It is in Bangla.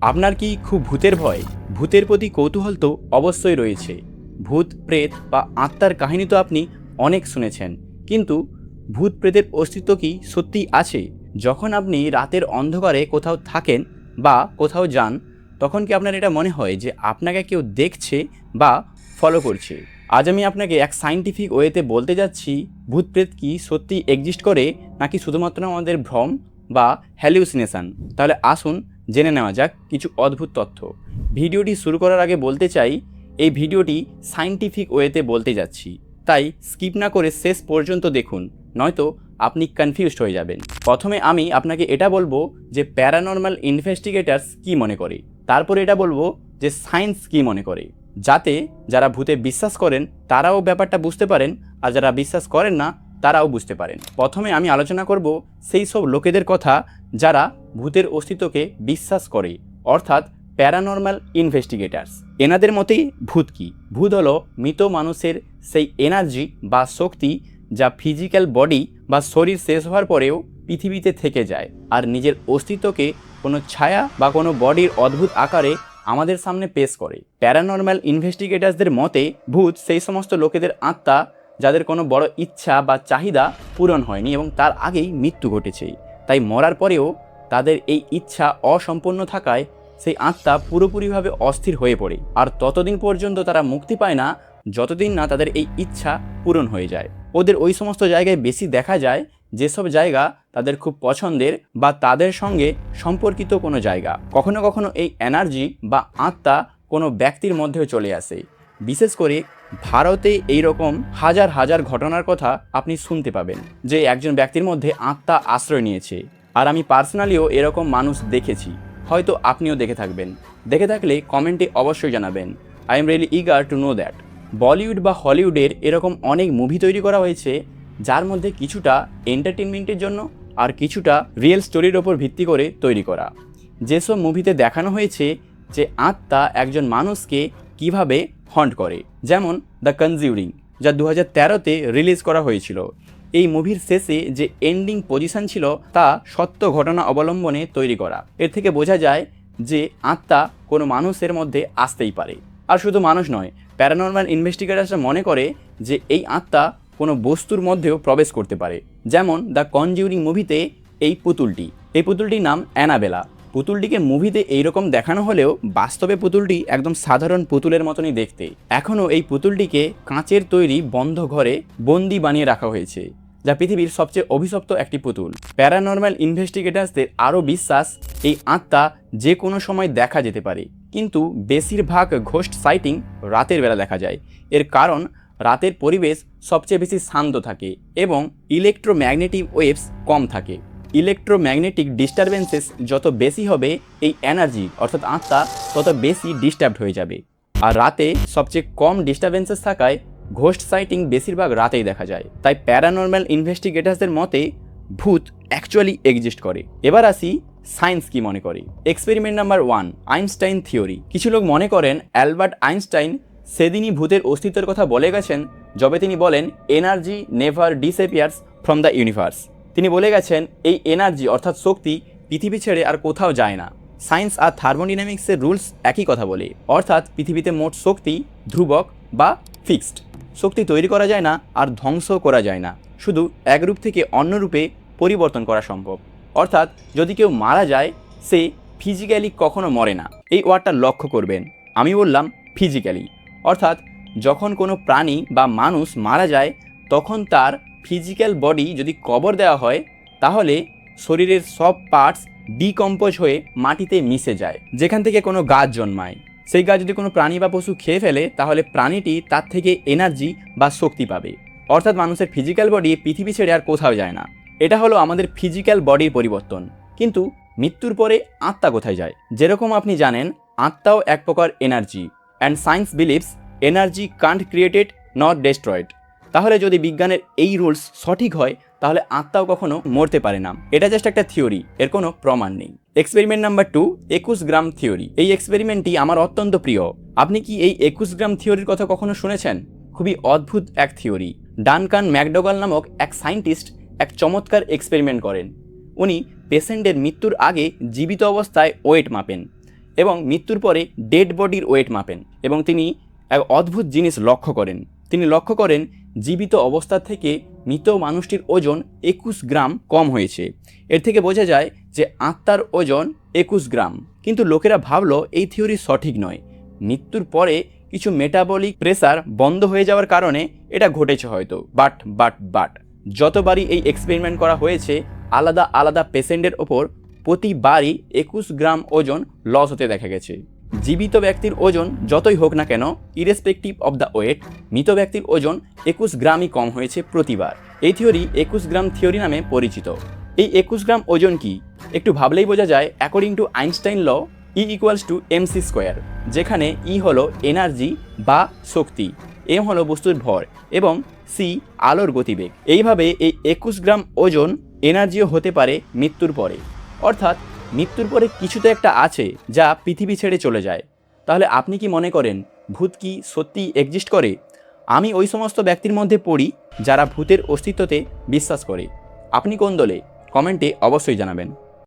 আপনার কি খুব ভূতের ভয়? ভূতের প্রতি কৌতূহল তো অবশ্যই রয়েছে। ভূত, প্রেত বা আত্মার কাহিনী তো আপনি অনেক শুনেছেন। কিন্তু ভূত, প্রেতের অস্তিত্ব কি সত্যিই আছে? যখন আপনি রাতের অন্ধকারে কোথাও থাকেন বা কোথাও যান, তখন কি আপনার এটা মনে হয় যে আপনাকে কেউ দেখছে বা ফলো করছে? আজ আমি আপনাকে এক সাইন্টিফিক ওয়েতে বলতে যাচ্ছি, ভূত, প্রেত কি সত্যি এক্সিস্ট করে নাকি শুধুমাত্র আমাদের ভ্রম বা হ্যালিউসিনেশন তাহলে আসুন জেনে নেওয়া যাক কিছু অদ্ভুত তথ্য। ভিডিওটি শুরু করার আগে বলতে চাই, এই ভিডিওটি সাইন্টিফিক ওয়েতে বলতে যাচ্ছি। তাই স্কিপ না করে শেষ পর্যন্ত দেখুন, নয়তো আপনি কনফিউজড হয়ে যাবেন। প্রথমে আমি আপনাকে এটা বলব যে প্যারানর্মাল ইনভেস্টিগেটার্স কি মনে করে। তারপরে এটা বলব যে সায়েন্স কি মনে করে। যাতে যারা ভূতে বিশ্বাস করেন, তারাও ব্যাপারটা বুঝতে পারেন, আর যারা বিশ্বাস করেন না, তারাও বুঝতে পারেন। প্রথমে আমি আলোচনা করব সেই সব লোকেদের কথা যারা ভূতের অস্তিত্বকে বিশ্বাস করে, অর্থাৎ প্যারানর্মাল ইনভেস্টিগেটার্স। এনাদের মতেই ভূত কি? ভূত হলো মৃত মানুষের সেই এনার্জি বা শক্তি যা ফিজিক্যাল বডি বা শরীর শেষ হওয়ার পরেও পৃথিবীতে থেকে যায়। আর নিজের অস্তিত্বকে কোনো ছায়া বা কোনো বডির অদ্ভুত আকারে আমাদের সামনে পেশ করে। প্যারানর্মাল ইনভেস্টিগেটার্সদের মতে, ভূত সেই সমস্ত লোকেদের আত্মা যাদের কোনো বড় ইচ্ছা বা চাহিদা পূরণ হয়নি এবং তার আগেই মৃত্যু ঘটেছে। তাই মরার পরেও তাদের এই ইচ্ছা অসম্পূর্ণ থাকায় সেই আত্মা পুরোপুরিভাবে অস্থির হয়ে পড়ে। আর ততদিন পর্যন্ত তারা মুক্তি পায় না, যতদিন না তাদের এই ইচ্ছা পূরণ হয়ে যায়। ওদের ওই সমস্ত জায়গায় বেশি দেখা যায়, যেসব জায়গা তাদের খুব পছন্দের বা তাদের সঙ্গে সম্পর্কিত কোনো জায়গা। কখনো কখনো এই এনার্জি বা আত্মা কোনো ব্যক্তির মধ্যেও চলে আসে। বিশেষ করে ভারতে এই রকম হাজার হাজার ঘটনার কথা আপনি শুনতে পাবেন, যে একজন ব্যক্তির মধ্যে আত্মা আশ্রয় নিয়েছে। আর আমি পার্সোনালিও এরকম মানুষ দেখেছি। হয়তো আপনিও দেখে থাকবেন। দেখে থাকলে কমেন্টে অবশ্যই জানাবেন। I am really eager to know that Bollywood বা হলিউডের এরকম অনেক মুভি তৈরি করা হয়েছে, যার মধ্যে কিছুটা এন্টারটেনমেন্টের জন্য আর কিছুটা রিয়েল স্টোরির ওপর ভিত্তি করে তৈরি করা। যেসব মুভিতে দেখানো হয়েছে যে আত্মা একজন মানুষকে কীভাবে হন্ট করে, যেমন দ্য কনজিউরিং, যা দু হাজার তেরোতে রিলিজ করা হয়েছিল। এই মুভির শেষে যে এন্ডিং পজিশন ছিল, তা সত্য ঘটনা অবলম্বনে তৈরি করা। এর থেকে বোঝা যায় যে আত্মা কোনো মানুষের মধ্যে আসতেই পারে। আর শুধু মানুষ নয় প্যারানর্মাল ইনভেস্টিগেটার্সরা মনে করে যে এই আত্মা কোনো বস্তুর মধ্যেও প্রবেশ করতে পারে। যেমন দ্য কনজিউরিং মুভিতে এই পুতুলটি। এই পুতুলটির নাম অ্যানাবেলা। পুতুলটিকে মুভিতে এইরকম দেখানো হলেও বাস্তবে পুতুলটি একদম সাধারণ পুতুলের মতনই দেখতে। এখনও এই পুতুলটিকে কাঁচের তৈরি বন্ধ ঘরে বন্দি বানিয়ে রাখা হয়েছে, যা পৃথিবীর সবচেয়ে অভিশপ্ত একটি পুতুল। প্যারানর্মাল ইনভেস্টিগেটার্সদের আরও বিশ্বাস, এই আত্মা যে কোনো সময় দেখা যেতে পারে। কিন্তু বেশিরভাগ ঘোস্ট সাইটিং রাতের বেলা দেখা যায়। এর কারণ, রাতের পরিবেশ সবচেয়ে বেশি শান্ত থাকে এবং ইলেকট্রোম্যাগনেটিক ওয়েভস কম থাকে। ইলেকট্রোম্যাগনেটিক ডিস্টারবেন্সেস যত বেশি হবে, এই এনার্জি, অর্থাৎ আত্মা, তত বেশি ডিস্টার্বড হয়ে যাবে। আর রাতে সবচেয়ে কম ডিস্টারবেন্সেস থাকায় ঘোস্ট সাইটিং বেশিরভাগ রাতেই দেখা যায়। তাই প্যারানর্মাল ইনভেস্টিগেটার্সদের মতে, ভূত অ্যাকচুয়ালি এক্সিস্ট করে। এবার আসি সায়েন্স কি মনে করে। Experiment number one, Einstein theory. কিছু লোক মনে করেন, অ্যালবার্ট আইনস্টাইন সেদিনই ভূতের অস্তিত্বের কথা বলে গেছেন, যবে তিনি বলেন, energy never disappears from the universe. তিনি বলে গেছেন, এই এনার্জি অর্থাৎ শক্তি, পৃথিবী ছেড়ে আর কোথাও যায় না। সায়েন্স আর থার্মোডিনামিক্সের রুলস একই কথা বলে। অর্থাৎ পৃথিবীতে মোট শক্তি ধ্রুবক বা ফিক্সড শক্তি তৈরি করা যায় না আর ধ্বংস করা যায় না। শুধু এক রূপ থেকে অন্য রূপে পরিবর্তন করা সম্ভব। অর্থাৎ যদি কেউ মারা যায়, সে ফিজিক্যালি কখনো মরে না। এই ওয়ার্ডটা লক্ষ্য করবেন। আমি বললাম ফিজিক্যালি অর্থাৎ যখন কোনো প্রাণী বা মানুষ মারা যায়, তখন তার ফিজিক্যাল বডি যদি কবর দেওয়া হয়, তাহলে শরীরের সব পার্টস ডিকম্পোজ হয়ে মাটিতে মিশে যায়, যেখান থেকে কোনো গাছ জন্মায়। সেই গাছ যদি কোনো প্রাণী বা পশু খেয়ে ফেলে, তাহলে প্রাণীটি তার থেকে এনার্জি বা শক্তি পাবে। অর্থাৎ মানুষের ফিজিক্যাল বডি পৃথিবী ছেড়ে আর কোথাও যায় না। এটা হলো আমাদের ফিজিক্যাল বডির পরিবর্তন। কিন্তু মৃত্যুর পরে আত্মা কোথায় যায়? যেরকম আপনি জানেন, আত্মাও এক প্রকার energy and science believes energy can't created not destroyed তাহলে যদি বিজ্ঞানের এই রুলস সঠিক হয়, তাহলে আত্মাও কখনো মরতে পারে না। এটা জাস্ট একটা থিওরি এর কোনো প্রমাণ নেই। এক্সপেরিমেন্ট নাম্বার টু একুশ গ্রাম থিওরি এই এক্সপেরিমেন্টটি আমার অত্যন্ত প্রিয়। আপনি কি এই একুশ গ্রাম থিওরির কথা কখনো শুনেছেন? খুবই অদ্ভুত এক থিওরি ডানকান ম্যাকডোগাল নামক এক সায়েন্টিস্ট এক চমৎকার এক্সপেরিমেন্ট করেন। উনি পেশেন্টের মৃত্যুর আগে জীবিত অবস্থায় ওয়েট মাপেন এবং মৃত্যুর পরে ডেড বডির ওয়েট মাপেন এবং তিনি এক অদ্ভুত জিনিস লক্ষ্য করেন। তিনি লক্ষ্য করেন জীবিত অবস্থা থেকে মৃত মানুষটির ওজন একুশ গ্রাম কম হয়েছে। এর থেকে বোঝা যায় যে আত্মার ওজন একুশ গ্রাম। কিন্তু লোকেরা ভাবলো এই থিওরি সঠিক নয়। মৃত্যুর পরে কিছু মেটাবলিক প্রেসার বন্ধ হয়ে যাওয়ার কারণে এটা ঘটেছে হয়তো। বাট বাট বাট যতবারই এই এক্সপেরিমেন্ট করা হয়েছে, আলাদা আলাদা পেশেন্টের ওপর প্রতিবারই একুশ গ্রাম ওজন লস হতে দেখা গেছে। জীবিত ব্যক্তির ওজন যতই হোক না কেন ইরেসপেক্টিভ অব দ্য ওয়েট মৃত ব্যক্তির ওজন একুশ গ্রামই কম হয়েছে প্রতিবার। এই থিওরি একুশ গ্রাম থিওরি নামে পরিচিত। এই একুশ গ্রাম ওজন কি? একটু ভাবলেই বোঝা যায় according to Einstein law E equals to MC square যেখানে ই হলো এনার্জি বা শক্তি এম হলো বস্তুর ভর, এবং সি আলোর গতিবেগ। এইভাবে এই একুশ গ্রাম ওজন এনার্জিও হতে পারে মৃত্যুর পরে। অর্থাৎ মৃত্যুর পরে কিছু তো একটা আছে যা পৃথিবী ছেড়ে চলে যায়। তাহলে আপনি কি মনে করেন, ভূত কি সত্যি এক্সিস্ট করে? আমি ওই সমস্ত ব্যক্তির মধ্যে পড়ি যারা ভূতের অস্তিত্বতে বিশ্বাস করে। আপনি কোন দলে? কমেন্টে অবশ্যই জানাবেন।